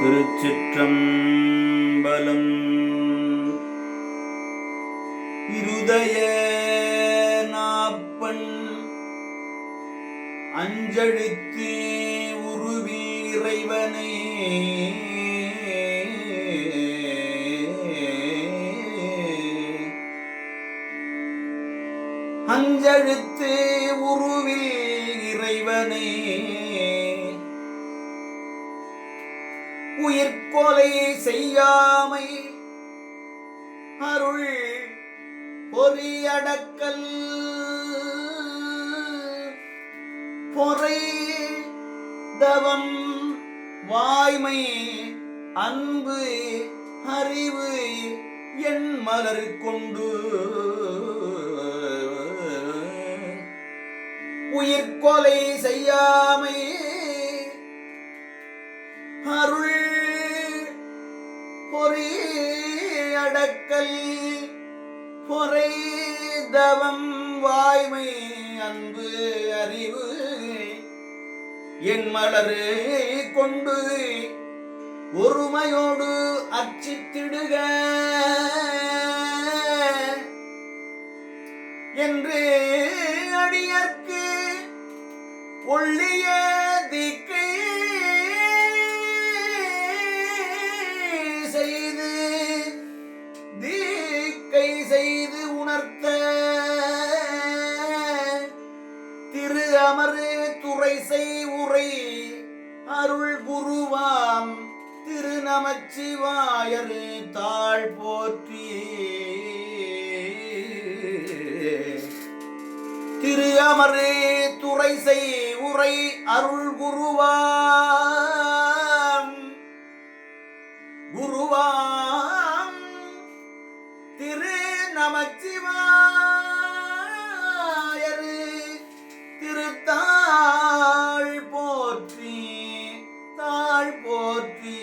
திருச்சிற்றம்பலம். இருதய நாப்பன் அஞ்சழித்து உருவி இறைவனை. அஞ்செழுத்து உருவில் இறைவனை. உயிர்கொலை செய்யாமை. அருள் பொறியடக்கல் பொறை தவம் வாய்மை அன்பு அறிவு என் மலர் கொண்டு. உயிர்கொலை செய்யாமை. அருள் கடக்கல் பொறைதவம் வாய்மை அன்பு அறிவு என் மலரு கொண்டு ஒருமையோடு அச்சித்திடுக என்று அடியற்கு ஒள்ளிய திக்கை செய்து அமரு துறை செய் உரை அருள் குருவாம் திரு நமச்சிவாயரு தாழ் போற்றி. திரு அமரு துறை செய் உரை அருள் குருவாம் குருவாம். திரு நமச்சிவாயரு போற்றி.